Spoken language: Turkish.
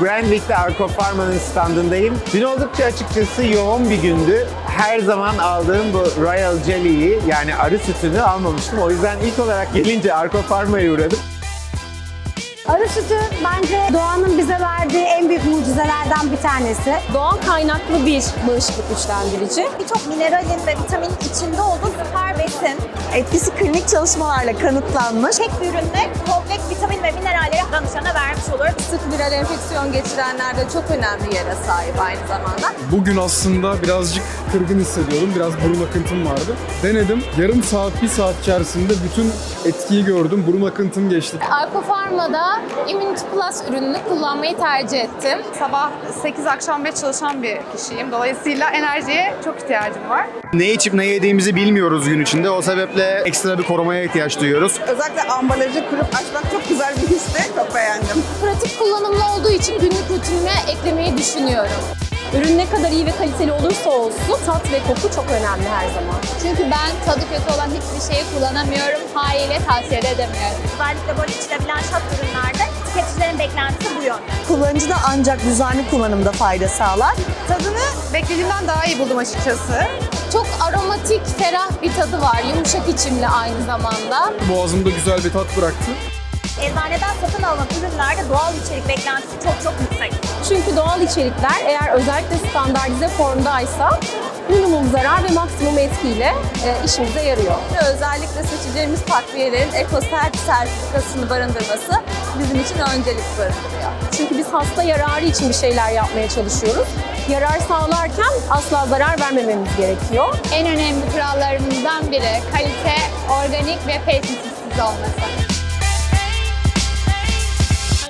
Brandwick'te Arco Pharma'nın standındayım. Dün oldukça açıkçası yoğun bir gündü. Her zaman aldığım bu Royal Jelly'yi yani arı sütünü almamıştım. O yüzden ilk olarak gelince Arco Pharma'ya uğradım. Arı sütü bence doğanın bize verdiği en büyük mucizelerden bir tanesi. Doğal kaynaklı bir bağışıklık güçlendirici. birçok mineralin ve vitaminin içinde olduğu. Etkisi klinik çalışmalarla kanıtlanmış. Tek bir üründe kompleks vitamin ve mineralleri danışana vermiş olur. Sık viral enfeksiyon geçirenlerde çok önemli yere sahip aynı zamanda. Bugün aslında birazcık kırgın hissediyordum. Biraz burun akıntım vardı. Denedim. Yarım saat, bir saat içerisinde bütün etkiyi gördüm. Burun akıntım geçti. Arkofarma'da Immunity Plus ürününü kullanmayı tercih ettim. Sabah 8 akşam 5 çalışan bir kişiyim. Dolayısıyla enerjiye çok ihtiyacım var. Ne içip ne yediğimizi bilmiyoruz gün içinde. O sebeple ekstra bir korumaya ihtiyaç duyuyoruz. Özellikle ambalajı kırıp açmak çok güzel bir histi. Çok beğendim. Pratik kullanımlı olduğu için günlük rutinime eklemeyi düşünüyorum. Ürün ne kadar iyi ve kaliteli olursa olsun tat ve koku çok önemli her zaman. Çünkü ben tadı kötü olan hiçbir şeyi kullanamıyorum. Haliyle tavsiye de edemiyorum. Özellikle böyle içilebilen şat ürünlerde tüketicilerin beklentisi bu yönde. Kullanıcı da ancak düzenli kullanımda fayda sağlar. Tadını beklediğimden daha iyi buldum açıkçası. Çok aromatik, ferah bir tadı var. Yumuşak içimli aynı zamanda. Boğazımda güzel bir tat bıraktı. Eczaneden satın alınan ürünlerde doğal içerik beklentisi çok çok yüksek. Çünkü doğal içerikler eğer özellikle standartize formdaysa minimum zarar ve maksimum etkiyle e, işimize yarıyor. Özellikle seçeceğimiz takviyelerin EcoCert sertifikasını barındırması bizim için öncelik barındırıyor. Çünkü biz hasta yararı için bir şeyler yapmaya çalışıyoruz. Yarar sağlarken asla zarar vermememiz gerekiyor. En önemli kurallarımızdan biri kalite, organik ve pestisitsiz olması.